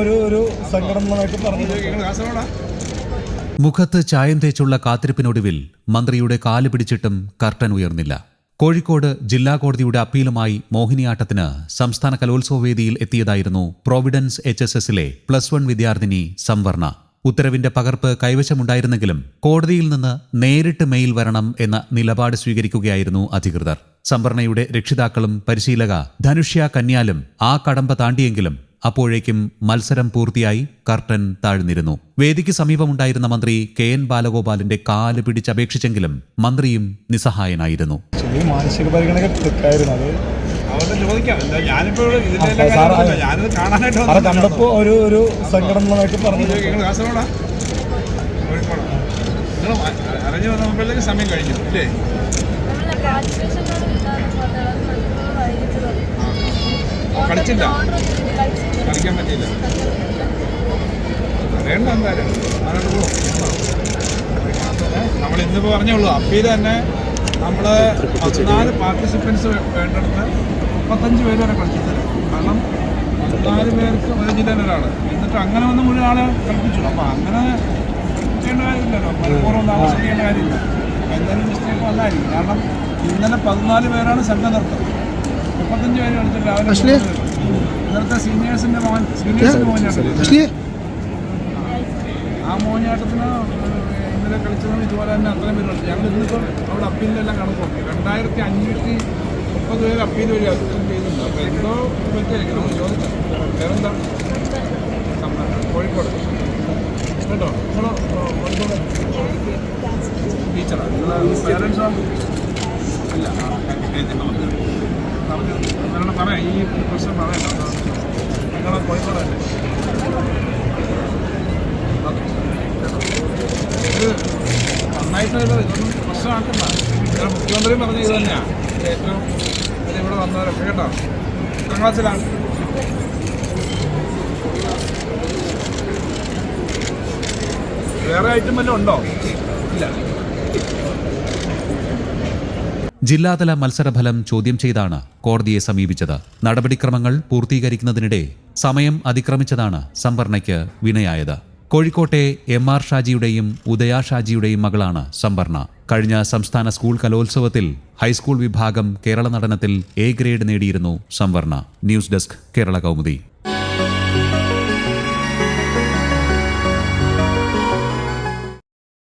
ഒരു സംഘടനമായിട്ട് പറഞ്ഞു മുഖത്ത് ചായം തേച്ചുള്ള കാത്തിരിപ്പിനൊടുവിൽ മന്ത്രിയുടെ കാൽ പിടിച്ചിട്ടും കർട്ടൻ ഉയർന്നില്ല. കോഴിക്കോട് ജില്ലാ കോടതിയുടെ അപ്പീലുമായി മോഹിനിയാട്ടത്തിന് സംസ്ഥാന കലോത്സവ വേദിയിൽ എത്തിയതായിരുന്നു പ്രോവിഡൻസ് എച്ച് എസ് എസിലെ പ്ലസ് വൺ വിദ്യാർത്ഥിനി സംവർണ. ഉത്തരവിന്റെ പകർപ്പ് കൈവശമുണ്ടായിരുന്നെങ്കിലും കോടതിയിൽ നിന്ന് നേരിട്ട് മെയിൽ വരണം എന്ന നിലപാട് സ്വീകരിക്കുകയായിരുന്നു അധികൃതർ. സംഭരണയുടെ രക്ഷിതാക്കളും പരിശീലക ധനുഷ്യ കന്യാലും ആ കടമ്പ താണ്ടിയെങ്കിലും അപ്പോഴേക്കും മത്സരം പൂർത്തിയായി കർട്ടൻ താഴ്ന്നിരുന്നു. വേദിക്ക് സമീപമുണ്ടായിരുന്ന മന്ത്രി കെ എൻ ബാലഗോപാലിന്റെ കാൽ പിടിച്ചപേക്ഷിച്ചെങ്കിലും മന്ത്രിയും നിസ്സഹായനായിരുന്നു. മാനസിക പരിഗണന വന്നതാണ്. കണ്ടപ്പോ ഒരു ഒരു പറഞ്ഞു നിങ്ങൾ കാസർഗോഡാ? കോഴിക്കോടാ. നിങ്ങൾ അറിഞ്ഞു വന്നപ്പോഴത്തേക്ക് സമയം കഴിഞ്ഞു ഇല്ലേ നമ്മളെ പാർട്ടിസിപ്പേഷനോട് കിട്ടാതെ മാത്രമേ മണിക്കൂർ വൈകിട്ട്. ആ, കളിച്ചില്ല കളിച്ചില്ല കളിക്കാൻ പറ്റിയില്ല. അറിയണ്ട എന്തായാലും. അങ്ങോട്ട് പോകും നമ്മൾ ഇന്നിപ്പോൾ പറഞ്ഞോളൂ അപ്പീൽ തന്നെ നമ്മൾ പതിനാല് പാർട്ടിസിപ്പൻസ് വേണ്ടിടത്ത് മുപ്പത്തഞ്ച് പേര് വരെ കളിച്ചിട്ടില്ല കാരണം പതിനാല് പേർക്ക് ഒരു ജില്ലയിൽ ഒരാൾ എന്നിട്ട് അങ്ങനെ വന്ന് മുഴുവൻ ആളെ കളിപ്പിച്ചു. അപ്പോൾ അങ്ങനെ ചെയ്യേണ്ട കാര്യമില്ലല്ലോ. മനഃപൂർവം താമസം ചെയ്യേണ്ട കാര്യമില്ല. എന്തായാലും മിസ്റ്റേക്ക് വന്നായിരിക്കും. കാരണം ഇന്നലെ പതിനാല് പേരാണ് സംഘം നൃത്തം മുപ്പത്തഞ്ച് പേര് കളിച്ചിട്ട് രാവിലെ ഇന്നലത്തെ സീനിയേഴ്സിന്റെ മോൻ സീനിയേഴ്സിന്റെ മോഹൻ ആ മോഹിനിയാട്ടത്തിന് ഇന്നലെ കളിച്ചതും ഇതുപോലെ തന്നെ അത്രയും പേര് കളിച്ചു. ഞങ്ങൾ ഇന്നിപ്പോൾ അവിടെ അപ്പീലിലെല്ലാം കണക്ക് നോക്കി രണ്ടായിരത്തി അഞ്ഞൂറ്റി മുപ്പത് പേര് അപ്പീൽ വഴി അറ്റൻഡ് ചെയ്യുന്നുണ്ട് അപ്പോൾ എന്തോ പറ്റിയായിരിക്കണം ചോദിച്ചത് വേറെന്താ? കോഴിക്കോട്. കേട്ടോ? നിങ്ങളോ? കോഴിക്കോട് ടീച്ചറാണ് നിങ്ങൾ പേരൻസോ ഇല്ല. നമുക്ക് പറയാം. ഈ പ്രശ്നം പറയാം. നിങ്ങളെ കോഴിക്കോടല്ലേ ഇത് നന്നായിട്ട് ഇതൊന്നും പ്രശ്നമാക്കണ്ട. ഇവിടെ മുഖ്യമന്ത്രി പറഞ്ഞ ഇത് തന്നെയാണ് ഏറ്റവും ഇവിടെ വന്നവരൊക്കെ കേട്ടോ. എത്രാം ക്ലാസ്സിലാണ് വേറെ ഐറ്റം വല്ലതും ഉണ്ടോ? ഇല്ല. ജില്ലാതല മത്സരഫലം ചോദ്യം ചെയ്താണ് കോടതിയെ സമീപിച്ചത്. നടപടിക്രമങ്ങൾ പൂർത്തീകരിക്കുന്നതിനിടെ സമയം അതിക്രമിച്ചതാണ് സംവരണയ്ക്ക് വിനയായത്. കോഴിക്കോട്ടെ എം ആർ ഷാജിയുടെയും ഉദയാ ഷാജിയുടെയും മകളാണ് സംവർണ. കഴിഞ്ഞ സംസ്ഥാന സ്കൂൾ കലോത്സവത്തിൽ ഹൈസ്കൂൾ വിഭാഗം കേരള നടനത്തിൽ എ ഗ്രേഡ് നേടിയിരുന്നു Samvarna. News desk Kerala Kaumudi.